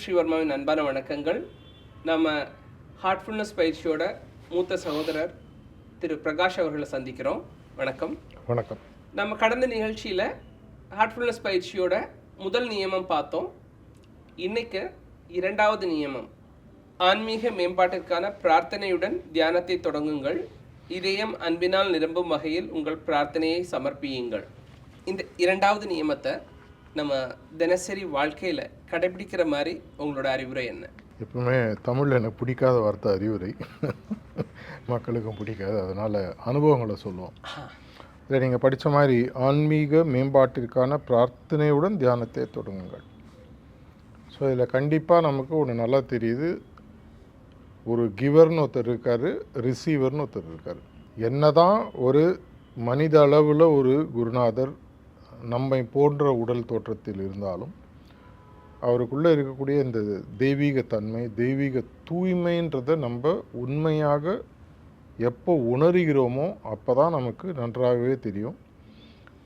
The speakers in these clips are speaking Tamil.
ஸ்ரீவர்மாவின் அன்பான வணக்கங்கள். நம்ம ஹார்ட்ஃபுல்னஸ் பயிற்சியோட மூத்த சகோதரர் திரு பிரகாஷ் அவர்களை சந்திக்கிறோம். வணக்கம். வணக்கம். நம்ம கடந்த நிகழ்ச்சியில் ஹார்ட்ஃபுல்னஸ் பயிற்சியோட முதல் நியமம் பார்த்தோம். இன்னைக்கு இரண்டாவது நியமம். ஆன்மீக மேம்பாட்டிற்கான பிரார்த்தனையுடன் தியானத்தை தொடங்குங்கள். இதயம் அன்பினால் நிரம்பும் வகையில் உங்கள் பிரார்த்தனையை சமர்ப்பியுங்கள். இந்த இரண்டாவது நியமத்தை நம்ம தினசரி வாழ்க்கையில் கடைபிடிக்கிற மாதிரி உங்களோட அறிவுரை என்ன? எப்பவுமே தமிழில் எனக்கு பிடிக்காத வார்த்தை அறிவுரை. மக்களுக்கும் பிடிக்காது. அதனால் அனுபவங்களை சொல்லுவோம். இதை நீங்கள் படித்த மாதிரி ஆன்மீக மேம்பாட்டிற்கான பிரார்த்தனையுடன் தியானத்தை தொடங்குங்கள். ஸோ இதில் கண்டிப்பாக நமக்கு ஒன்று நல்லா தெரியுது. ஒரு கிவர்னு ஒருத்தர் இருக்கார் ரிசீவர்னு ஒருத்தர் இருக்கார். என்னதான் ஒரு மனித அளவில் ஒரு குருநாதர் நம்மை போன்ற உடல் தோற்றத்தில் இருந்தாலும் அவருக்குள்ளே இருக்கக்கூடிய இந்த தெய்வீக தன்மை தெய்வீக தூய்மைன்றதை நம்ம உண்மையாக எப்போ உணர்கிறோமோ அப்போ தான் நமக்கு நன்றாகவே தெரியும்.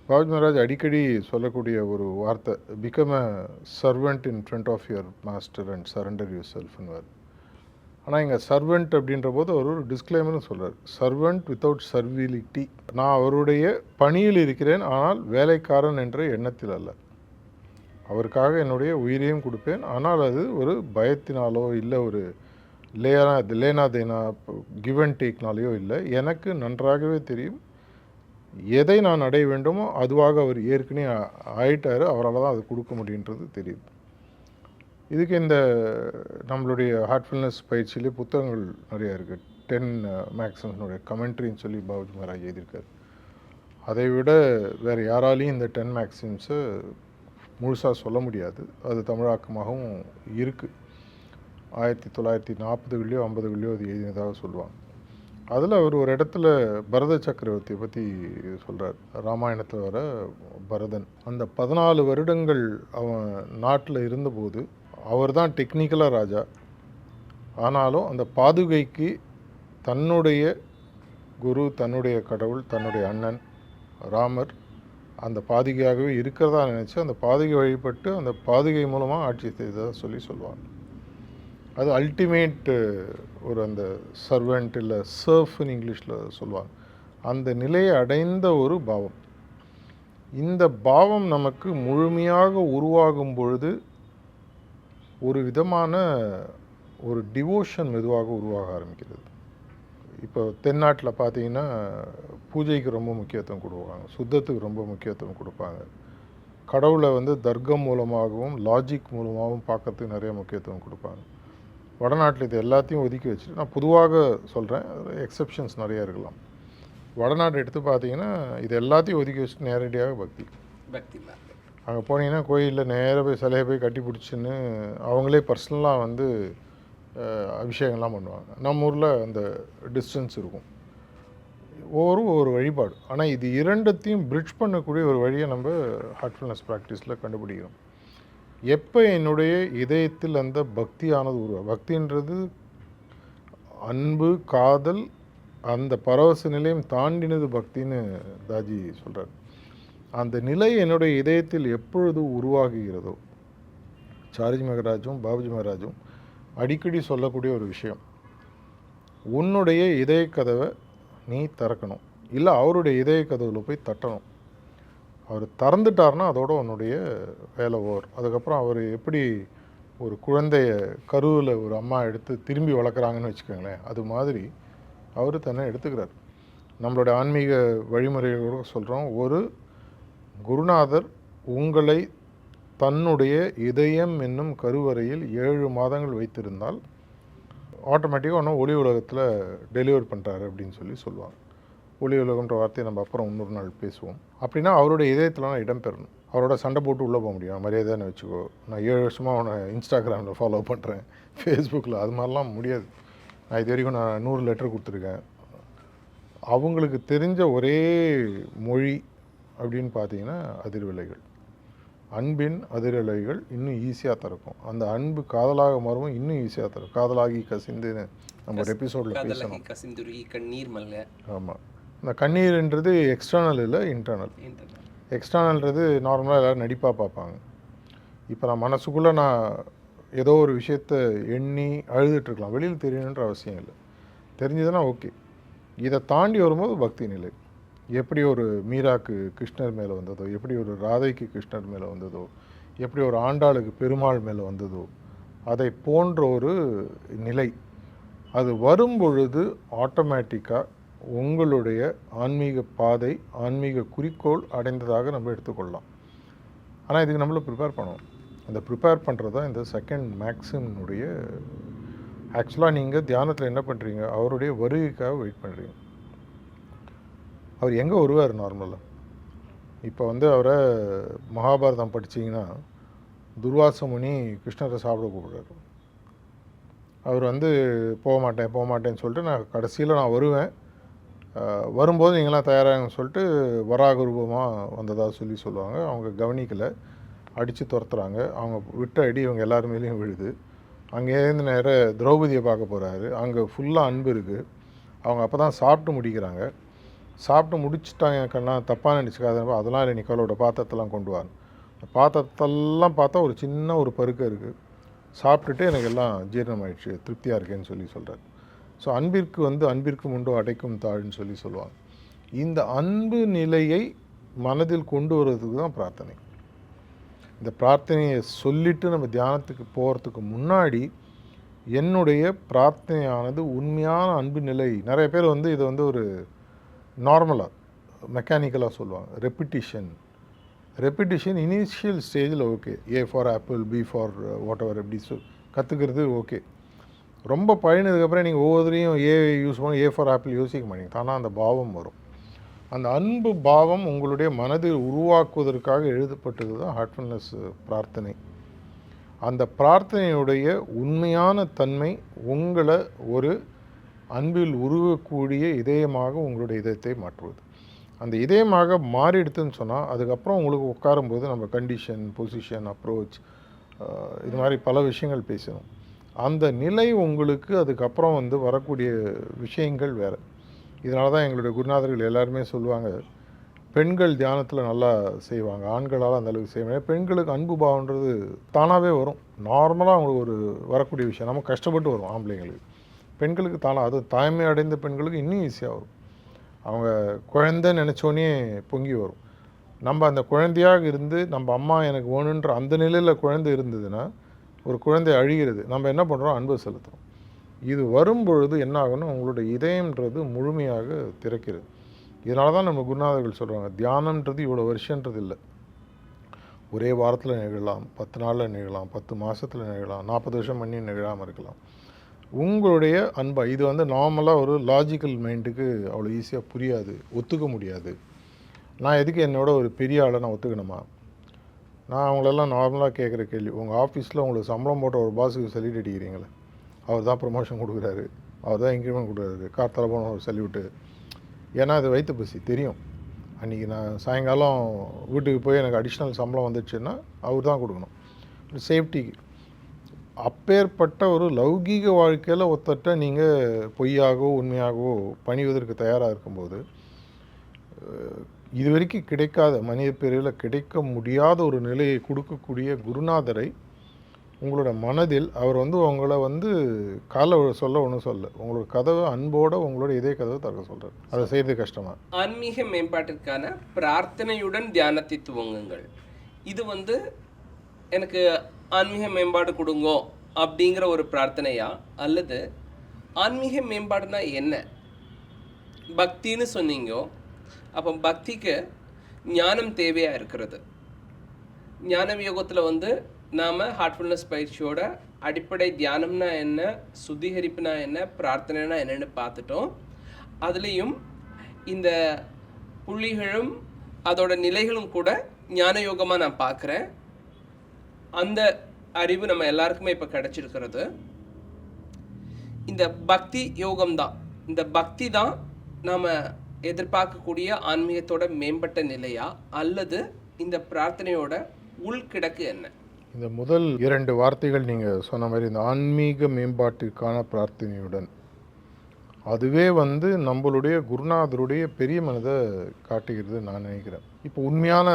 பாபு மகாராஜ் அடிக்கடி சொல்லக்கூடிய ஒரு வார்த்தை become a servant in front of your master and surrender your செல்ஃப்னுவார் ஆனால் இங்கே சர்வெண்ட் அப்படின்ற போது அவர் ஒரு டிஸ்க்ளைமர்னு சொல்கிறார் சர்வெண்ட் வித்தவுட் சர்விலிட்டி நான் அவருடைய பணியில் இருக்கிறேன் ஆனால் வேலைக்காரன் என்ற எண்ணத்தில் அல்ல. அவருக்காக என்னுடைய உயிரையும் கொடுப்பேன். ஆனால் அது ஒரு பயத்தினாலோ இல்லை ஒரு லேனா லேனா தேனா கிவ் அண்ட் டேக்னாலேயோ இல்லை. எனக்கு நன்றாகவே தெரியும் எதை நான் அடைய வேண்டுமோ அதுவாக அவர் ஏற்கனவே ஆயிட்டார். அவரால் தான் அது கொடுக்க முடியுன்றது தெரியுது. இதுக்கு இந்த நம்மளுடைய ஹார்ட்ஃபுல்னஸ் பயிற்சியிலே புத்தகங்கள் நிறையா இருக்குது டென் மேக்ஸிமனுடைய uh, கமெண்ட்ரின்னு சொல்லி பாபுஜி மகாராஜ் எழுதியிருக்காரு. அதை விட வேறு யாராலையும் இந்த டென் மேக்ஸிம்ஸை முழுசாக சொல்ல முடியாது. அது தமிழாக்கமாகவும் இருக்குது ஆயிரத்தி தொள்ளாயிரத்தி நாற்பதுகள்லையோ ஐம்பதுகள்லையோ அது எழுதினதாக சொல்லுவாங்க. அதில் அவர் ஒரு இடத்துல பரத சக்கரவர்த்தியை பற்றி சொல்கிறார் ராமாயணத்தில் வர பரதன். அந்த பதினாலு வருடங்கள் அவன் நாட்டில் இருந்தபோது அவர் தான் டெக்னிக்கலாக ராஜா. ஆனாலும் அந்த பாதுகைக்கு தன்னுடைய குரு தன்னுடைய கடவுள் தன்னுடைய அண்ணன் ராமர் அந்த பாதுகையாகவே இருக்கிறதா நினச்சி அந்த பாதுகை வழிபட்டு அந்த பாதுகை மூலமாக ஆட்சி செய்ததாக சொல்லி சொல்லுவாங்க. அது அல்டிமேட் ஒரு அந்த சர்வெண்ட் இல்லை சர்ஃப்னு இங்கிலீஷில் சொல்லுவாங்க. அந்த நிலையை அடைந்த ஒரு பாவம். இந்த பாவம் நமக்கு முழுமையாக உருவாகும் பொழுது ஒரு விதமான ஒரு டிவோஷன் மெதுவாக உருவாக ஆரம்பிக்கிறது. இப்போ தென்னாட்டில் பார்த்தீங்கன்னா பூஜைக்கு ரொம்ப முக்கியத்துவம் கொடுப்பாங்க. சுத்தத்துக்கு ரொம்ப முக்கியத்துவம் கொடுப்பாங்க. கடவுளை வந்து தர்க்கம் மூலமாகவும் லாஜிக் மூலமாகவும் பார்க்கறதுக்கு நிறைய முக்கியத்துவம் கொடுப்பாங்க. வடநாட்டில் இது எல்லாத்தையும் ஒதுக்கி வச்சுட்டு நான் பொதுவாக சொல்கிறேன் எக்ஸப்ஷன்ஸ் நிறைய இருக்கலாம். வடநாடு எடுத்து பார்த்தீங்கன்னா இது எல்லாத்தையும் ஒதுக்கி வச்சுட்டு நேரடியாக பக்தி. பக்தி அங்கே போனீங்கன்னா கோயிலில் நேராக போய் சிலையை போய் கட்டி பிடிச்சின்னு அவங்களே பர்சனலாக வந்து அபிஷேகம்லாம் பண்ணுவாங்க. நம்ம ஊரில் அந்த டிஸ்டன்ஸ் இருக்கும். ஒவ்வொரு ஒரு வழிபாடு. ஆனால் இது இரண்டத்தையும் பிரிட்ஜ் பண்ணக்கூடிய ஒரு வழியை நம்ம ஹார்ட்ஃபுல்னஸ் ப்ராக்டிஸில் கண்டுபிடிக்கிறோம். எப்போ என்னுடைய இதயத்தில் அந்த பக்தியானது உருவா பக்தின்றது அன்பு காதல் அந்த பரவச நிலையம் தாண்டினது பக்தின்னு தாஜி சொல்கிறார் அந்த நிலை என்னுடைய இதயத்தில் எப்பொழுது உருவாகுகிறதோ சார்ஜி மகராஜும் பாபுஜி மகராஜும் அடிக்கடி சொல்லக்கூடிய ஒரு விஷயம். உன்னுடைய இதய கதவை நீ திறக்கணும். இல்லை அவருடைய இதய கதவில் போய் தட்டணும். அவர் திறந்துட்டார்னா அதோட உன்னுடைய வேலை ஓர் அதுக்கப்புறம் அவர் எப்படி ஒரு குழந்தைய கருவில் ஒரு அம்மா எடுத்து திரும்பி வளர்க்குறாங்கன்னு வச்சுக்கோங்களேன் அது மாதிரி அவர் தன்னை எடுத்துக்கிறார். நம்மளுடைய ஆன்மீக வழிமுறைகளோட சொல்கிறோம் ஒரு குருநாதர் உங்களை தன்னுடைய இதயம் என்னும் கருவறையில் ஏழு மாதங்கள் வைத்திருந்தால் ஆட்டோமேட்டிக்காக ஒன்றும் ஒளி உலகத்தில் டெலிவர் பண்ணுறாரு அப்படின்னு சொல்லி சொல்லுவாங்க. ஒளி உலகன்ற வார்த்தையை நம்ம அப்புறம் இன்னொரு நாள் பேசுவோம். அப்படின்னா அவருடைய இதயத்தில் நான் இடம் பெறணும். அவரோட சண்டை போட்டு உள்ளே போக முடியும். மரியாதைன்னு வச்சுக்கோ. நான் ஏழு வருஷமாக அவனை இன்ஸ்டாகிராமில் ஃபாலோ பண்ணுறேன் ஃபேஸ்புக்கில் அது மாதிரிலாம் முடியாது. நான் இது வரைக்கும் நான் நூறு லெட்டர் கொடுத்துருக்கேன். அவங்களுக்கு தெரிஞ்ச ஒரே மொழி அப்படின்னு பார்த்தீங்கன்னா அதிர்வலைகள். அன்பின் அதிரலைகள் இன்னும் ஈஸியாக திறக்கும். அந்த அன்பு காதலாக மாறும் இன்னும் ஈஸியாக திறக்கும். காதலாகி கசிந்துன்னு நம்ம ஒரு எபிசோடில் பேசணும். கசிந்துருகி கண்ணீர் மல்ல ஆமாம் இந்த கண்ணீர்ன்றது எக்ஸ்டர்னல் இல்லை இன்டர்னல் எக்ஸ்டர்னல்ன்றது நார்மலாக எல்லோரும் நடிப்பாக பார்ப்பாங்க. இப்போ நான் மனசுக்குள்ளே நான் ஏதோ ஒரு விஷயத்தை எண்ணி அழுதுட்டு இருக்கலாம். வெளியில் தெரியணுன்ற அவசியம் இல்லை. தெரிஞ்சதுன்னா ஓகே இதை தாண்டி வரும்போது பக்தி நிலை. எப்படி ஒரு மீராக்கு கிருஷ்ணர் மேலே வந்ததோ எப்படி ஒரு ராதைக்கு கிருஷ்ணர் மேலே வந்ததோ எப்படி ஒரு ஆண்டாளுக்கு பெருமாள் மேலே வந்ததோ அதை போன்ற ஒரு நிலை. அது வரும் பொழுது ஆட்டோமேட்டிக்காக உங்களுடைய ஆன்மீக பாதை ஆன்மீக குறிக்கோள் அடைந்ததாக நம்ம எடுத்துக்கொள்ளலாம். ஆனால் இதுக்கு நம்மள ப்ரிப்பேர் பண்ணணும். அந்த ப்ரிப்பேர் பண்ணுறது தான் இந்த செகண்ட் மேக்ஸினுடைய ஆக்சுவலாக நீங்கள் தியானத்தில் என்ன பண்ணுறீங்க அவருடைய வருகைக்காக வெயிட் பண்ணுறீங்க அவர் எங்கே வருவார் நார்மலாக இப்போ வந்து அவரை மகாபாரதம் படிச்சீங்கன்னா துர்வாச முனி கிருஷ்ணரை சாப்பிட கூப்பிடுறாரு. அவர் வந்து போக மாட்டேன் போக மாட்டேன்னு சொல்லிட்டு நான் கடைசியில் நான் வருவேன். வரும்போது நீங்களாம் தயாராகன்னு சொல்லிட்டு வராக ரூபமாக வந்ததாக சொல்லி சொல்லுவாங்க. அவங்க கவனிக்கலை. அடித்து துரத்துறாங்க. அவங்க விட்ட அடி இவங்க எல்லார் மேலேயும் விழுது. அங்கேருந்து நேர திரௌபதியை பார்க்க போகிறாரு அங்கே ஃபுல்லாக அன்பு இருக்குது அவங்க அப்போ தான் சாப்பிட்டு முடிக்கிறாங்க. சாப்பிட்டு முடிச்சுட்டாங்க கண்ணா. தப்பாக நினச்சிக்காத அதெல்லாம் இல்லை நிக்கோலோட பாத்திரத்தெல்லாம் கொண்டு வரணும் பாத்திரத்தெல்லாம் பார்த்தா ஒரு சின்ன ஒரு பருக்க இருக்குது சாப்பிட்டுட்டு எனக்கு எல்லாம் ஜீரணமாயிடுச்சு திருப்தியாக இருக்கேன்னு சொல்லி சொல்கிறார் ஸோ அன்பிற்கு வந்து அன்பிற்கு முண்டோ அடைக்கும் தாழ்ன்னு சொல்லி சொல்லுவாங்க. இந்த அன்பு நிலையை மனதில் கொண்டு வர்றதுக்கு தான் பிரார்த்தனை. இந்த பிரார்த்தனையை சொல்லிட்டு நம்ம தியானத்துக்கு போகிறதுக்கு முன்னாடி என்னுடைய பிரார்த்தனையானது உண்மையான அன்பு நிலை. நிறைய பேர் வந்து இதை வந்து ஒரு நார்மலாக மெக்கானிக்கலாக சொல்லுவாங்க. ரெப்பிட்டிஷன் ரெப்பிட்டிஷன் இனிஷியல் ஸ்டேஜில் okay A for apple B for whatever எப்படி சொல் கற்றுக்கிறது ஓகே ரொம்ப பழனதுக்கப்புறம் நீங்கள் ஒவ்வொருத்தரையும் ஏ யூஸ் பண்ணி ஏ ஃபார் ஆப்பிள் யோசிக்க மாட்டீங்க. தானாக அந்த பாவம் வரும். அந்த அன்பு பாவம் உங்களுடைய மனதில் உருவாக்குவதற்காக எழுதப்பட்டது தான் ஹார்ட்ஃபுல்னஸ் uh, பிரார்த்தனை. அந்த பிரார்த்தனையுடைய உண்மையான தன்மை உங்களை ஒரு அன்பில் உருவக்கூடிய இதயமாக உங்களுடைய இதயத்தை மாற்றுவது. அந்த இதயமாக மாறிடுதுன்னு சொன்னால் அதுக்கப்புறம் உங்களுக்கு உட்காரும்போது நம்ம கண்டிஷன் பொசிஷன் அப்ரோச் இது மாதிரி பல விஷயங்கள் பேசணும். அந்த நிலை உங்களுக்கு அதுக்கப்புறம் வந்து வரக்கூடிய விஷயங்கள் வேறு. இதனால தான் எங்களுடைய குருநாதர்கள் எல்லாருமே சொல்லுவாங்க பெண்கள் தியானத்தில் நல்லா செய்வாங்க ஆண்களால் அந்த அளவுக்கு செய்வாங்க பெண்களுக்கு அன்பு பாவன்றது தானாகவே வரும். நார்மலாக அவங்களுக்கு ஒரு வரக்கூடிய விஷயம். நம்ம கஷ்டப்பட்டு வரும் ஆம்பளைங்களுக்கு. பெண்களுக்கு தானாக அது தாய்மை அடைந்த பெண்களுக்கு இன்னும் ஈஸியாக வரும். அவங்க குழந்தை நினச்சோன்னே பொங்கி வரும். நம்ம அந்த குழந்தையாக இருந்து நம்ம அம்மா எனக்கு வேணுன்ற அந்த நிலையில் குழந்தை இருந்ததுன்னா ஒரு குழந்தை அழிகிறது. நம்ம என்ன பண்ணுறோம் அன்பு செலுத்துகிறோம் இது வரும்பொழுது என்ன ஆகும்னா உங்களோட இதயம்ன்றது முழுமையாக திறக்கிறது. இதனால தான் நம்ம குருநாதர்கள் சொல்கிறாங்க தியானம்ன்றது இவ்வளோ வருஷன்றது இல்லை. ஒரே வாரத்தில் நிகழலாம் பத்து நாளில் நிகழலாம் பத்து மாதத்தில் நிகழலாம் நாற்பது வருஷம் பண்ணி நிகழாமல் இருக்கலாம். உங்களுடைய அன்பா இது வந்து நார்மலாக ஒரு லாஜிக்கல் மைண்டுக்கு அவ்வளோ ஈஸியாக புரியாது ஒத்துக்க முடியாது. நான் எதுக்கு என்னோட ஒரு பெரிய ஆளை நான் ஒத்துக்கணுமா? நான் அவங்களெல்லாம் நார்மலாக கேட்குற கேள்வி உங்கள் ஆஃபீஸில் உங்களுக்கு சம்பளம் போட்ட ஒரு பாஸுக்கு சல்யூட் அடிக்கிறீங்களே அவர் தான் ப்ரொமோஷன் கொடுக்குறாரு அவர் தான் இன்க்ரிமெண்ட் கொடுக்குறாரு கார்த்தால போன ஒரு சல்யூட்டு ஏன்னா அது வயிற்று பசி தெரியும். அன்றைக்கி நான் சாயங்காலம் வீட்டுக்கு போய் எனக்கு அடிஷ்னல் சம்பளம் வந்துச்சுன்னா அவர் தான் கொடுக்கணும். சேஃப்டிக்கு அப்பேற்பட்ட ஒரு லௌகீக வாழ்க்கையில் ஒத்தட்ட நீங்கள் பொய்யாகவோ உண்மையாகவோ பணிவதற்கு தயாராக இருக்கும்போது இது வரைக்கும் கிடைக்காத மனித பிரிவில் கிடைக்க முடியாத ஒரு நிலையை கொடுக்கக்கூடிய குருநாதரை உங்களோட மனதில் அவர் வந்து உங்களை வந்து காலை சொல்ல ஒன்றும் சொல்ல உங்களோட கதவை அன்போட உங்களோட இதே கதவை திறக்க சொல்கிறார் அதை செய்கிறது கஷ்டமா? ஆன்மீக மேம்பாட்டிற்கான பிரார்த்தனையுடன் தியானத்தை துவங்குங்கள். இது வந்து எனக்கு ஆன்மீக மேம்பாடு கொடுங்கோ அப்படிங்கிற ஒரு பிரார்த்தனையா? அல்லது ஆன்மீக மேம்பாடுனா என்ன? பக்தின்னு சொன்னீங்கோ அப்போ பக்திக்கு ஞானம் தேவையாக இருக்கிறது? ஞான யோகத்தில் வந்து நாம் ஹார்ட்ஃபுல்னஸ் பயிற்சியோட அடிப்படை தியானம்னா என்ன சுத்திகரிப்புனா என்ன பிரார்த்தனைனா என்னன்னு பார்த்துட்டோம். அதுலேயும் இந்த புள்ளிகளும் அதோட நிலைகளும் கூட ஞான யோகமாக நான் பார்க்குறேன். அந்த அறிவு நம்ம எல்லாருக்குமே இப்போ கிடைச்சிருக்கிறது. இந்த பக்தி யோகம் தான் இந்த பக்தி தான் நாம் எதிர்பார்க்கக்கூடிய ஆன்மீகத்தோட மேம்பட்ட நிலையா அல்லது இந்த பிரார்த்தனையோட உள்கிடக்கு என்ன? இந்த முதல் இரண்டு வார்த்தைகள் நீங்கள் சொன்ன மாதிரி இந்த ஆன்மீக மேம்பாட்டிற்கான பிரார்த்தனையுடன் அதுவே வந்து நம்மளுடைய குருநாதருடைய பெரிய மனதை காட்டுகிறது நான் நினைக்கிறேன். இப்போ உண்மையான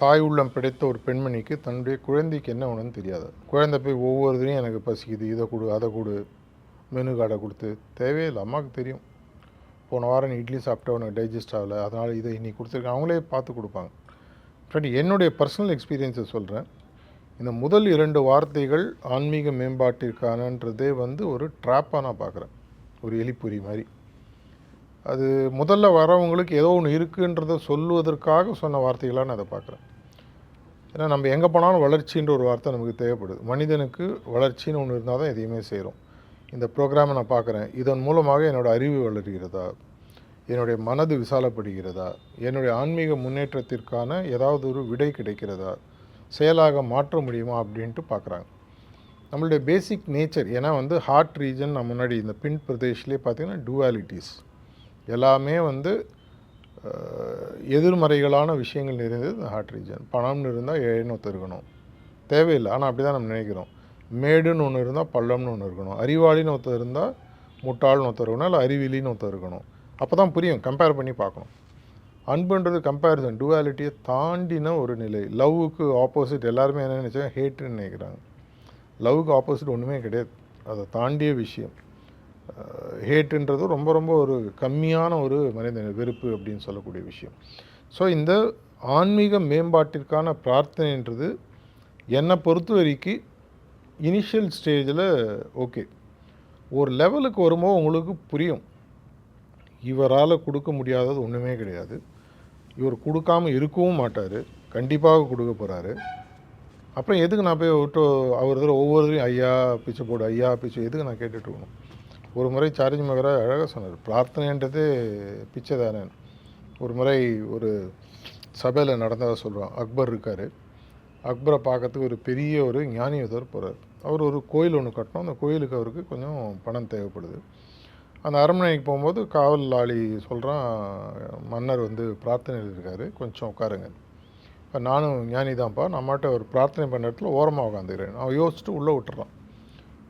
தாய் உள்ளம் பிடித்த ஒரு பெண்மணிக்கு தன்னுடைய குழந்தைக்கு என்ன ஒன்றுன்னு தெரியாது. குழந்தை போய் ஒவ்வொருத்தரையும் எனக்கு பசிக்குது இதை கொடு அதை கொடு மெனு கார்டை கொடுத்து தேவையில்லை அம்மாவுக்கு தெரியும். போன வாரம் இட்லி சாப்பிட்டா உனக்கு டைஜஸ்ட் ஆகலை அதனால் இதை இன்னைக்கு கொடுத்துருக்கேன் அவங்களே பார்த்து கொடுப்பாங்க. ஃப்ரெண்ட் என்னுடைய பர்சனல் எக்ஸ்பீரியன்ஸை சொல்கிறேன் இந்த முதல் இரண்டு வார்த்தைகள் ஆன்மீக மேம்பாட்டிற்கானன்றதே வந்து ஒரு ட்ராப்பாக நான் பார்க்குறேன். ஒரு எலிப்பொறி மாதிரி. அது முதல்ல வரவங்களுக்கு ஏதோ ஒன்று இருக்குன்றதை சொல்லுவதற்காக சொன்ன வார்த்தைகளாக நான் அதை பார்க்குறேன். ஏன்னா நம்ம எங்கே போனாலும் வளர்ச்சின்ற ஒரு வார்த்தை நமக்கு தேவைப்படுது. மனிதனுக்கு வளர்ச்சின்னு ஒன்று இருந்தால் தான் எதையுமே செய்கிறோம் இந்த ப்ரோக்ராமை நான் பார்க்குறேன். இதன் மூலமாக என்னோடய அறிவு வளர்கிறதா? என்னுடைய மனது விசாலப்படுகிறதா? என்னுடைய ஆன்மீக முன்னேற்றத்திற்கான ஏதாவது ஒரு விடை கிடைக்கிறதா? செயலாக மாற்ற முடியுமா அப்படின்ட்டு பார்க்குறாங்க. நம்மளுடைய பேசிக் நேச்சர் ஏன்னா வந்து ஹார்ட் ரீஜன் நான் முன்னாடி இந்த பின் பிரதேஷ்லேயே பார்த்தீங்கன்னா டுவாலிட்டிஸ் எல்லாமே வந்து எதிர்மறைகளான விஷயங்கள் நிறைந்தது இந்த ஹார்ட் ரீஜன் பணம்னு இருந்தால் ஏழைன்னு ஒருத்தர் இருக்கணும். தேவையில்லை. ஆனால் அப்படி தான் நம்ம நினைக்கிறோம். மேடுன்னு ஒன்று இருந்தால் பள்ளம்னு ஒன்று இருக்கணும். அறிவாளின்னு ஒருத்தர் இருந்தால் முட்டாள்னு ஒருத்தர் இருக்கணும். இல்லை அறிவிலின்னு ஒருத்தர் இருக்கணும். அப்போ தான் புரியும். கம்பேர் பண்ணி பார்க்கணும். அன்புன்றது கம்பேரிசன் டுவாலிட்டியை தாண்டின ஒரு நிலை. லவ்வுக்கு ஆப்போசிட் எல்லாருமே என்ன நினச்சா ஹேட்டுன்னு நினைக்கிறாங்க. லவ்வுக்கு ஆப்போசிட் ஒன்றுமே கிடையாது. அதை தாண்டிய விஷயம். ஹேட்டுன்றது ரொம்ப ரொம்ப ஒரு கம்மியான ஒரு மனித வெறுப்பு அப்படின்னு சொல்லக்கூடிய விஷயம். ஸோ இந்த ஆன்மீக மேம்பாட்டிற்கான பிரார்த்தனைன்றது என்னை பொறுத்த வரைக்கும் இனிஷியல் ஸ்டேஜில் ஓகே ஒரு லெவலுக்கு வரும்போது உங்களுக்கு புரியும். இவரால் கொடுக்க முடியாதது ஒன்றுமே கிடையாது. இவர் கொடுக்காம இருக்கவும் மாட்டார். கண்டிப்பாக கொடுக்க போகிறாரு அப்புறம் எதுக்கு நான் போய் விட்டு அவர் தடவை ஒவ்வொருத்தரையும் ஐயா பிச்சை போடு ஐயா பிச்சை எதுக்கு நான் கேட்டுட்டு இருக்கணும்? ஒரு முறை சார்ஜ் மகராஜ் அழகாக சொன்னார் பிரார்த்தனைன்றது பிச்சைதானன். ஒரு முறை ஒரு சபையில் நடந்ததாக சொல்கிறோம் அக்பர் இருக்கார். அக்பரை பார்க்கறதுக்கு ஒரு பெரிய ஒரு ஞானி ஒருத்தர் போகிறார் அவர் ஒரு கோயில் ஒன்று கட்டணும். அந்த கோயிலுக்கு அவருக்கு கொஞ்சம் பணம் தேவைப்படுது. அந்த அரண்மனைக்கு போகும்போது காவல் ஆளி சொல்கிறான் மன்னர் வந்து பிரார்த்தனையில் இருக்கார் கொஞ்சம் உட்காருங்க. இப்போ நானும் ஞானி தான்ப்பா நம்மகிட்ட ஒரு பிரார்த்தனை பண்ண இடத்துல ஓரமாக உட்காந்துக்கிறேன் அவன் யோசிச்சுட்டு உள்ளே விட்டுறான்.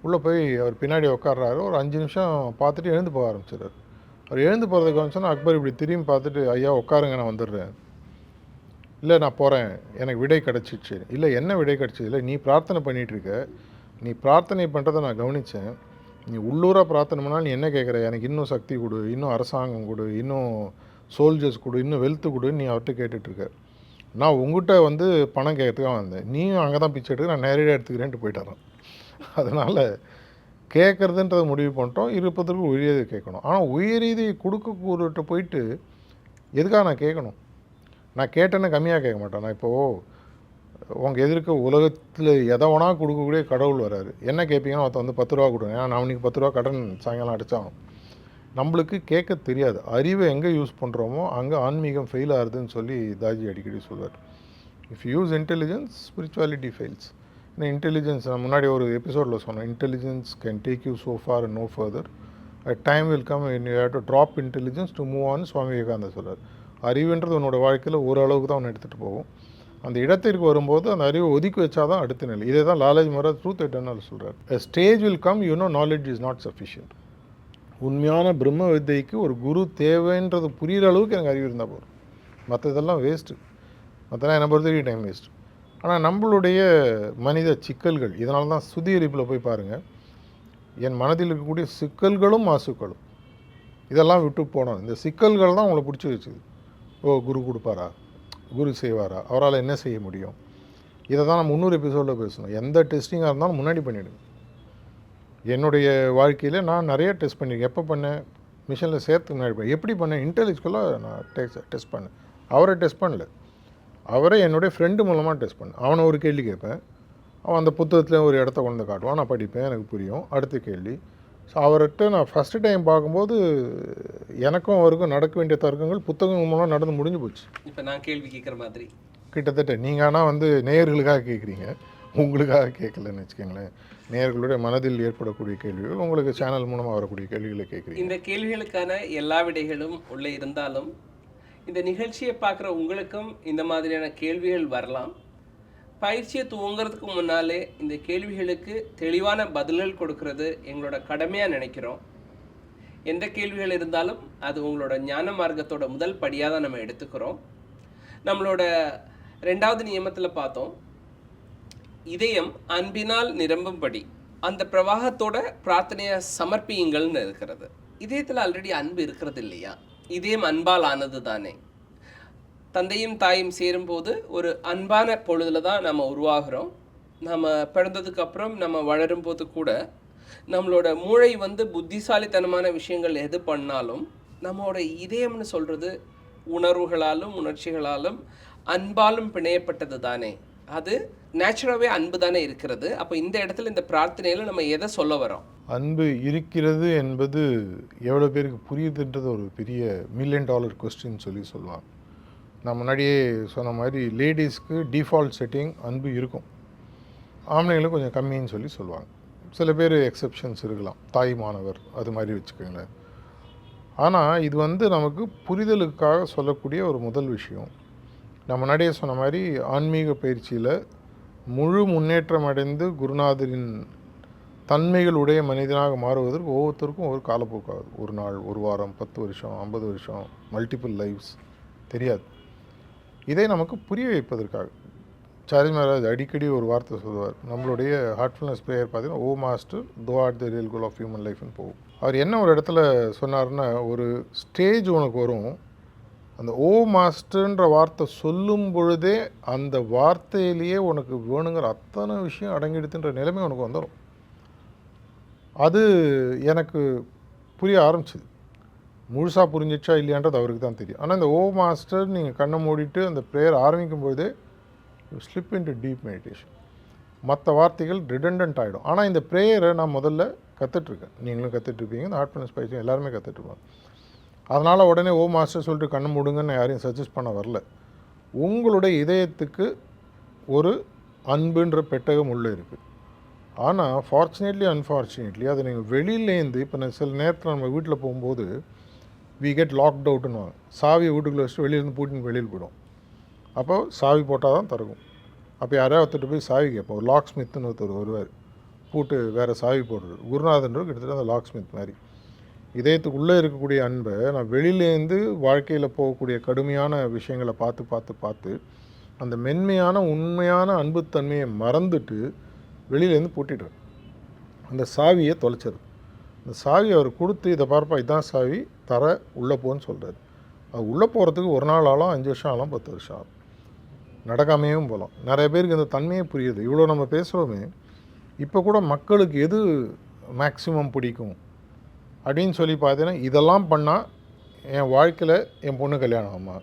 உள்ளே போய் அவர் பின்னாடி உட்காடுறாரு ஒரு அஞ்சு நிமிஷம் பார்த்துட்டு எழுந்து போக ஆரம்பிச்சிடுறாரு. அவர் எழுந்து போகிறதுக்கு கவனிச்சோன்னா அக்பர் இப்படி திரும்பி பார்த்துட்டு ஐயா உட்காருங்க நான் வந்துடுறேன். இல்லை நான் போகிறேன் எனக்கு விடை கிடச்சிச்சு. இல்லை என்ன விடை கிடச்சிது இல்லை நீ பிரார்த்தனை பண்ணிகிட்ருக்க. நீ பிரார்த்தனை பண்ணுறதை நான் கவனித்தேன். நீ உள்ளூராக பிரார்த்தனை பண்ணால் நீ என்ன கேட்குற? எனக்கு இன்னும் சக்தி கொடு இன்னும் அரசாங்கம் கொடு இன்னும் சோல்ஜர்ஸ் கொடு இன்னும் வெல்த்து கொடுன்னு நீ அவர்கிட்ட கேட்டுட்ருக்க நான் உங்ககிட்ட வந்து பணம் கேட்கறதுக்காக வந்தேன். நீயும் அங்கே தான் பிச்சை எடுக்க நான் நேரடியாக எடுத்துக்கிறேன்ட்டு போயிட்டாரான் அதனால் கேட்குறதுன்றதை முடிவு பண்ணிட்டோம் இருப்பதற்கு உயரியதை கேட்கணும். ஆனால் உயரியதை கொடுக்க போயிட்டு எதுக்காக நான் கேட்கணும்? நான் கேட்டேன்னு கம்மியாக கேட்க மாட்டேன். நான் இப்போது உங்கள் எதிர்க்க உலகத்தில் எதை வேணா கொடுக்கக்கூடிய கடவுள் வராரு. என்ன கேட்பீங்கன்னா ஒருத்தன் வந்து பத்து ரூபா கொடுங்க. ஏன்னா நான் அவனுக்கு பத்து ரூபா கடன் சாயங்காலம் அடித்தாகணும் நம்மளுக்கு கேட்க தெரியாது. அறிவை எங்கே யூஸ் பண்ணுறோமோ அங்கே ஆன்மீகம் ஃபெயில் ஆகுதுன்னு சொல்லி தாஜி அடிக்கடி சொல்வார் if use intelligence spirituality fails இந்த இன்டெலிஜென்ஸ் நான் முன்னாடி ஒரு எபிசோடில் சொன்னேன். Intelligence can take you so far no further at time will come when you have to drop intelligence to move Swami Vivekanandar சொல்கிறார் அறிவுன்றது உன்னோட வாழ்க்கையில் ஓரளவுக்கு தான் ஒன்று எடுத்துகிட்டு போகும். அந்த இடத்திற்கு வரும்போது அந்த அறிவை ஒதுக்கி வச்சாதான் அடுத்த நிலை. இதே தான் லாலேஜ் மரா ட்ரூத் எட்டர்னல் சொல்கிறார் stage will come you know knowledge is not sufficient உண்மையான பிரம்ம வித்தைக்கு ஒரு குரு தேவைன்றது புரிகிற அளவுக்கு எனக்கு அறிவு இருந்தால் போதும். மற்றதெல்லாம் வேஸ்ட்டு மற்றலாம் என்னை பொறுத்த டைம் வேஸ்ட் ஆனால் நம்மளுடைய மனித சிக்கல்கள் இதனால தான் சுத்திகரிப்பில் போய் பாருங்கள் என் மனதில் இருக்கக்கூடிய சிக்கல்களும் மாசுக்களும். இதெல்லாம் விட்டு போனோம். இந்த சிக்கல்கள் தான் உங்களை பிடிச்சி வச்சுது. ஓ குரு கொடுப்பாரா? குரு செய்வாரா? அவரால் என்ன செய்ய முடியும்? இதை தான் நம்ம முந்நூறு எபிசோடில் பேசணும். எந்த டெஸ்டிங்காக இருந்தாலும் முன்னாடி பண்ணிவிடுங்க என்னுடைய வாழ்க்கையில் நான் நிறைய டெஸ்ட் பண்ணியிருக்கேன் எப்போ பண்ணேன்? மிஷினில் சேர்த்து முன்னாடி எப்படி பண்ணேன்? இன்டெலிஜ்குள்ளே நான் டெஸ்ட் டெஸ்ட் பண்ணேன். அவரை டெஸ்ட் பண்ணல. அவரை என்னுடைய ஃப்ரெண்டு மூலமாக டெஸ்ட் பண்ணேன் அவனை ஒரு கேள்வி கேட்பேன். அவன் அந்த புத்தகத்தில் ஒரு இடத்த கொண்டு காட்டுவான். நான் படிப்பேன் எனக்கு புரியும். அடுத்த கேள்வி. ஸோ அவர்கிட்ட நான் ஃபஸ்ட்டு டைம் பார்க்கும்போது எனக்கும் அவருக்கும் நடக்க வேண்டிய தர்க்கங்கள் புத்தகம் மூலம் நடந்து முடிஞ்சு போச்சு. இப்போ நான் கேள்வி கேட்குற மாதிரி. கிட்டத்தட்ட நீங்கள் ஆனால் வந்து நேயர்களுக்காக கேட்குறீங்க. உங்களுக்காக கேட்கலன்னு வச்சுக்கோங்களேன். நேயர்களுடைய மனதில் ஏற்படக்கூடிய கேள்விகள் உங்களுக்கு சேனல் மூலமாக வரக்கூடிய கேள்விகளை கேட்குறீங்க. இந்த கேள்விகளுக்கான எல்லா விடைகளும் உள்ளே இருந்தாலும் இந்த நிகழ்ச்சியை பார்க்குற உங்களுக்கும் இந்த மாதிரியான கேள்விகள் வரலாம். பயிற்சியை துவங்குறதுக்கு முன்னாலே இந்த கேள்விகளுக்கு தெளிவான பதில்கள் கொடுக்கறது எங்களோட கடமையாக நினைக்கிறோம். எந்த கேள்விகள் இருந்தாலும் அது உங்களோட ஞான மார்க்கத்தோட முதல் படியாக தான் நம்ம எடுத்துக்கிறோம். நம்மளோட ரெண்டாவது நியமத்தில் பார்த்தோம். இதயம் அன்பினால் நிரம்பும்படி அந்த பிரவாகத்தோட பிரார்த்தனையை சமர்ப்பியுங்கள்னு இருக்கிறது. இதயத்தில் ஆல்ரெடி அன்பு இருக்கிறது இல்லையா? இதயம் அன்பால் ஆனது தானே தந்தையும் தாயும் சேரும்போது ஒரு அன்பான பொழுதுல தான் நம்ம உருவாகிறோம். நம்ம பிறந்ததுக்கு அப்புறம் நம்ம வளரும் போது கூட நம்மளோட மூளை வந்து புத்திசாலித்தனமான விஷயங்கள் எது பண்ணாலும் நம்மளோட இதயம்னு சொல்கிறது உணர்வுகளாலும் உணர்ச்சிகளாலும் அன்பாலும் பிணையப்பட்டது தானே. அது நேச்சுரலாகவே அன்பு தானே இருக்கிறது. அப்போ இந்த இடத்துல இந்த பிரார்த்தனையில் நம்ம எதை சொல்ல வரோம் அன்பு இருக்கிறது என்பது எவ்வளோ பேருக்கு புரியுதுன்றது ஒரு பெரிய மில்லியன் டாலர் கொஸ்டின் சொல்லி சொல்லுவாங்க நான் முன்னாடியே சொன்ன மாதிரி லேடிஸ்க்கு டிஃபால்ட் செட்டிங் அன்பு இருக்கும். ஆம்பளைங்களும் கொஞ்சம் கம்மின்னு சொல்லி சொல்லுவாங்க. சில பேர் எக்ஸெப்ஷன்ஸ் இருக்கலாம். தாய் மாணவர் அது மாதிரி வச்சுக்கோங்களேன். ஆனால் இது வந்து நமக்கு புரிதலுக்காக சொல்லக்கூடிய ஒரு முதல் விஷயம். நான் முன்னாடியே சொன்ன மாதிரி ஆன்மீக பயிற்சியில் முழு முன்னேற்றம் அடைந்து குருநாதரின் தன்மைகள் உடைய மனிதனாக மாறுவதற்கு ஒவ்வொருத்தருக்கும் ஒரு காலப்போக்காகுது ஒரு நாள் ஒரு வாரம் பத்து வருஷம் ஐம்பது வருஷம் மல்டிபிள் லைஃப்ஸ் தெரியாது. இதை நமக்கு புரிய வைப்பதற்காக. சாரி மகாராஜ் அடிக்கடி ஒரு வார்த்தை சொல்லுவார். நம்மளுடைய ஹார்ட்ஃபுல்னஸ் ப்ரேயர் பார்த்தீங்கன்னா O master thou art the real goal of human லைஃப்னு போகும். அவர் என்ன ஒரு இடத்துல சொன்னார்னா ஒரு ஸ்டேஜ் உனக்கு வரும். அந்த ஓ மாஸ்டர்ன்ற வார்த்தை சொல்லும் பொழுதே அந்த வார்த்தையிலேயே உனக்கு வேணுங்கிற அத்தனை விஷயம் அடங்கிடுதுன்ற நிலைமை உனக்கு வந்துடும் அது எனக்கு புரிய ஆரம்பிச்சிது. முழுசாக புரிஞ்சிச்சா இல்லையான்றது அவருக்கு தான் தெரியும். ஆனால் இந்த ஓ மாஸ்டர் நீங்கள் கண்ணை மூடிட்டு அந்த ப்ரேயர் ஆரம்பிக்கும் போதே ஸ்லிப் இன்டு டீப் மெடிடேஷன் மற்ற வார்த்தைகள் ரிடண்டன்ட் ஆகிடும் ஆனால் இந்த ப்ரேயரை நான் முதல்ல கற்றுட்ருக்கேன் நீங்களும் கற்றுட்ருப்பீங்க இந்த ஹார்ட்ஃபுல்னஸ் பயிற்சி எல்லாருமே கற்றுட்ருப்பாங்க அதனால் உடனே ஓ மாஸ்டர் சொல்லிட்டு கண்ணு மூடுங்கன்னு யாரையும் சஜஸ்ட் பண்ண வரல. உங்களுடைய இதயத்துக்கு ஒரு அன்புன்ற பெட்டகம் உள்ளே இருக்குது ஆனால் ஃபார்ச்சுனேட்லி அன்ஃபார்ச்சுனேட்லி அதை நீங்கள் வெளியிலேருந்து இப்போ நான் சில நேரத்தில் நம்ம வீட்டில் போகும்போது வி கெட் லாக்ட் அவுட்னு சாவியை வீட்டுக்குள்ளே வச்சுட்டு வெளியிலேருந்து பூட்டின்னு வெளியில் போயிடும் அப்போ சாவி போட்டால் தான் திறக்கும். அப்போ யாரையா ஒருத்தர் போய் சாவி கேட்போம். ஒரு லாக் ஸ்மித்னு ஒருத்தர் வருவார். பூட்டு வேறு சாவி போடுறது. குருநாதன்றது கிட்டத்தட்ட அந்த லாக் ஸ்மித் மாதிரி. இதயத்துக்குள்ளே இருக்கக்கூடிய அன்பை நான் வெளியிலேருந்து வாழ்க்கையில் போகக்கூடிய கடுமையான விஷயங்களை பார்த்து பார்த்து பார்த்து அந்த மென்மையான உண்மையான அன்புத்தன்மையை மறந்துட்டு வெளியிலேருந்து பூட்டிடுறேன். அந்த சாவியை தொலைச்சது. அந்த சாவி அவர் கொடுத்து இதை பார்ப்பா இதான் சாவி தர உள்ளே போன்னு சொல்கிறார் அது உள்ளே போகிறதுக்கு ஒரு நாள் ஆகலாம் அஞ்சு வருஷம் ஆகலாம் பத்து வருஷம் ஆகும் நடக்காமையும் போகலாம். நிறைய பேருக்கு இந்த தன்மையே புரியுது. இவ்வளோ நம்ம பேசுகிறோமே இப்போ கூட மக்களுக்கு எது மேக்சிமம் பிடிக்கும்? அப்படின்னு சொல்லி பார்த்தீங்கன்னா இதெல்லாம் பண்ணால் என் வாழ்க்கையில் என் பொண்ணு கல்யாணம் ஆகுமா?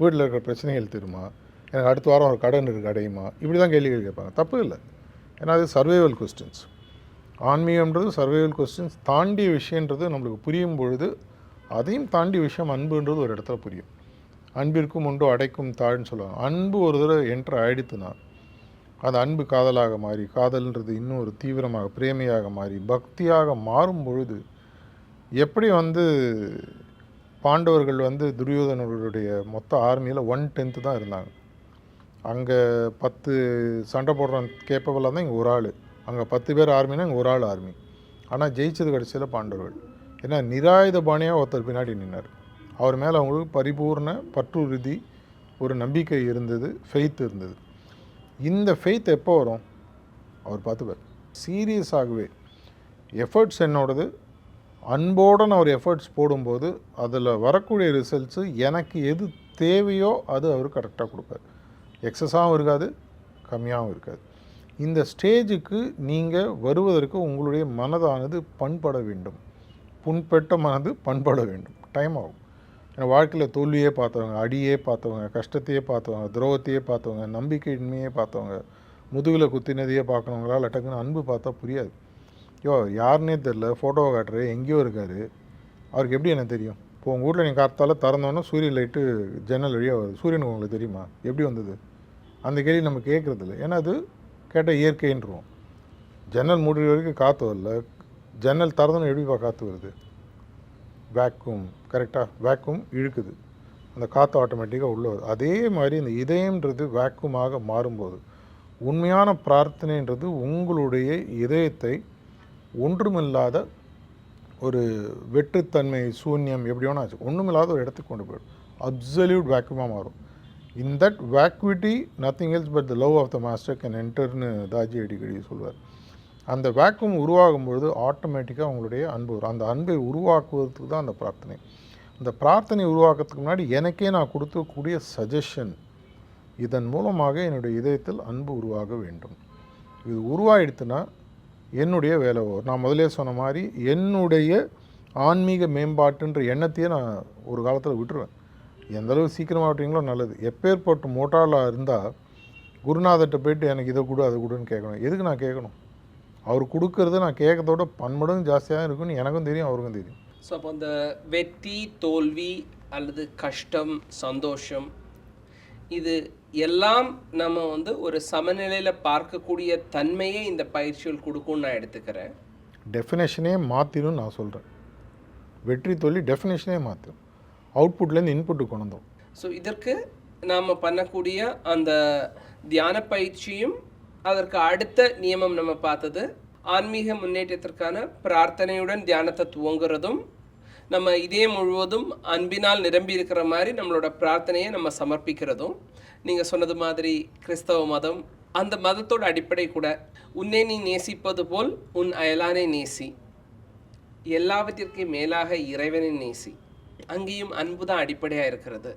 வீட்டில் இருக்கிற பிரச்சனைகள் திருமா? எனக்கு அடுத்த வாரம் ஒரு கடன் இருக்குது அடையுமா? இப்படி தான் கேள்விகள் கேட்பாங்க. தப்பு இல்லை. ஏன்னா அது சர்வைவல் கொஸ்டின்ஸ் ஆன்மீகம்ன்றது சர்வைவல் கொஸ்டின்ஸ் தாண்டிய விஷயன்றது நம்மளுக்கு புரியும் பொழுது அதையும் தாண்டி விஷயம் அன்புன்றது ஒரு இடத்துல புரியும். அன்பிற்கும் உண்டோ அடைக்கும் தாழ்ன்னு சொல்லுவாங்க. அன்பு ஒரு தடவை என்ட்ரு ஆயிடுத்துனா அது அன்பு காதலாக மாறி காதல்ன்றது இன்னும் ஒரு தீவிரமாக பிரேமையாக மாறி பக்தியாக மாறும் பொழுது எப்படி வந்து பாண்டவர்கள் வந்து துரியோதனர்களுடைய மொத்த ஆர்மியில் ஒன் டென்த்து தான் இருந்தாங்க. அங்கே பத்து சண்டை போடுறோம் கேப்பபிளாக தான் இங்கே ஒரு ஆள். அங்கே பத்து பேர் ஆர்மினா இங்கே ஒரு ஆள் ஆர்மி. ஆனால் ஜெயிச்சது கடைசியில் பாண்டவர்கள். ஏன்னா நிராயுத பாணியாக ஒருத்தர் பின்னாடி நின்னார். அவர் மேலே அவங்களுக்கு பரிபூர்ண பற்றுறுதி ஒரு நம்பிக்கை இருந்தது ஃபெய்த் இருந்தது. இந்த ஃபெய்த் எப்போ வரும்? அவர் பார்த்துப்பார். சீரியஸாகவே எஃபர்ட்ஸ் என்னோடது அன்போடு நான் ஒரு எஃபர்ட்ஸ் போடும்போது அதில் வரக்கூடிய ரிசல்ட்ஸு எனக்கு எது தேவையோ அது அவர் கரெக்டாக கொடுப்பார். எக்ஸஸாகவும் இருக்காது கம்மியாகவும் இருக்காது. இந்த ஸ்டேஜுக்கு நீங்கள் வருவதற்கு உங்களுடைய மனதானது பண்பட வேண்டும். புண்பெட்ட மனது பண்பட வேண்டும். டைம் ஆகும். ஏன்னா வாழ்க்கையில் தோல்வியே பார்த்தவங்க அடியே பார்த்தவங்க கஷ்டத்தையே பார்த்தவங்க துரோகத்தையே பார்த்தவங்க நம்பிக்கையின்மையே பார்த்தவங்க முதுகில் குத்தினதையே பார்க்கணுங்களால் டக்குன்னு அன்பு பார்த்தா புரியாது. யோ யாருன்னே தெரில ஃபோட்டோவை காட்டுற எங்கேயோ இருக்கார். அவருக்கு எப்படி எனக்கு தெரியும்? இப்போ உங்கள் வீட்டில் நீங்கள் காத்தால திறந்தோன்னா சூரியன் லைட்டு ஜன்னல் வழியாக வருது. சூரியனுக்கு உங்களுக்கு தெரியுமா? எப்படி வந்தது? அந்த கேள்வி நம்ம கேட்குறதில்ல ஏன்னா அது கேட்டால் இயற்கைன்றோம் ஜன்னல் மூடுற வரைக்கும் காற்று வரல. ஜன்னல் திறந்தோன்னு எப்படிப்பா காற்று வருது? வேக்யூம் கரெக்டாக வேக்யூம் இழுக்குது. அந்த காற்று ஆட்டோமேட்டிக்காக உள்ளே வருது. அதே மாதிரி இந்த இதயம்ன்றது வேக்யூமாக மாறும்போது உண்மையான பிரார்த்தனைன்றது உங்களுடைய இதயத்தை ஒன்றுமில்லாத ஒரு வெற்றுத்தன்மை சூன்யம் எப்படி ஆச்சு. ஒன்றுமில்லாத ஒரு இடத்துக்கு கொண்டு போயிடும். அப்சல்யூட் வேக்யூமாக மாறும். In that vacuity nothing else but the love of the master can என்டர்னு Daaji அடிக்கடி சொல்வார். அந்த வேக்யூம் உருவாகும் பொழுது ஆட்டோமேட்டிக்காக உங்களுடைய அன்பு வரும். அந்த அன்பை உருவாக்குவதற்கு தான் அந்த பிரார்த்தனை. அந்த பிரார்த்தனை உருவாக்குறதுக்கு முன்னாடி எனக்கே நான் கொடுக்கக்கூடிய சஜஷன் இதன் மூலமாக என்னுடைய இதயத்தில் அன்பு உருவாக வேண்டும். இது உருவாயிடுத்துன்னா என்னுடைய வேலை நான் முதலே சொன்ன மாதிரி என்னுடைய ஆன்மீக மேம்பாட்டுன்ற எண்ணத்தையே நான் ஒரு காலத்தில் விட்டுருவேன். எந்த சீக்கிரமாக விட்டீங்களோ நல்லது. எப்பேற்பட்ட மோட்டாலாக இருந்தால் குருநாதர்கிட்ட போயிட்டு எனக்கு இதை கொடு அதை கொடுன்னு கேட்கணும். எதுக்கு நான் கேட்கணும்? அவர் கொடுக்கறத நான் கேட்கறதோட பன்மடங்கு ஜாஸ்தியாக இருக்குன்னு எனக்கும் தெரியும் அவருக்கும் தெரியும். ஸோ அப்போ அந்த வெற்றி தோல்வி அல்லது கஷ்டம் சந்தோஷம் இது எல்லாம் நம்ம வந்து ஒரு சமநிலையில் பார்க்கக்கூடிய தன்மையை இந்த பயிற்சிகள் கொடுக்கும்னு நான் எடுத்துக்கிறேன். டெஃபினேஷனே மாற்றிடும் நான் சொல்கிறேன் வெற்றி தோல்வி டெஃபினேஷனே மாற்றும் அவுட்புட்லேருந்து இன்புட்டு கொண்டு வந்தோம். ஸோ இதற்கு நாம் பண்ணக்கூடிய அந்த தியான பயிற்சியும் அதற்கு அடுத்த நியமம் நம்ம பார்த்தது ஆன்மீக முன்னேற்றத்திற்கான பிரார்த்தனையுடன் தியானத்தை துவங்குறதும் நம்ம இதே முழுவதும் அன்பினால் நிரம்பி இருக்கிற மாதிரி நம்மளோட பிரார்த்தனையை நம்ம சமர்ப்பிக்கிறதும் நீங்கள் சொன்னது மாதிரி கிறிஸ்தவ மதம் அந்த மதத்தோட அடிப்படை கூட உன்னை நீ நேசிப்பது போல் உன் அயலானை நேசி. எல்லாவற்றிற்கும் மேலாக இறைவனை நேசி. அங்கேயும் அன்பு தான் அடிப்படையாக இருக்கிறது.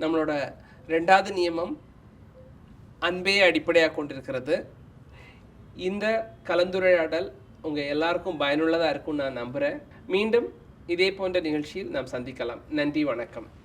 நம்மளோட ரெண்டாவது நியமம் அன்பே அடிப்படையாக கொண்டிருக்கிறது. இந்த கலந்துரையாடல் உங்கள் எல்லாருக்கும் பயனுள்ளதாக இருக்கும்னு நான் நம்புகிறேன் மீண்டும் இதே போன்ற நிகழ்ச்சியில் நாம் சந்திக்கலாம். நன்றி வணக்கம்.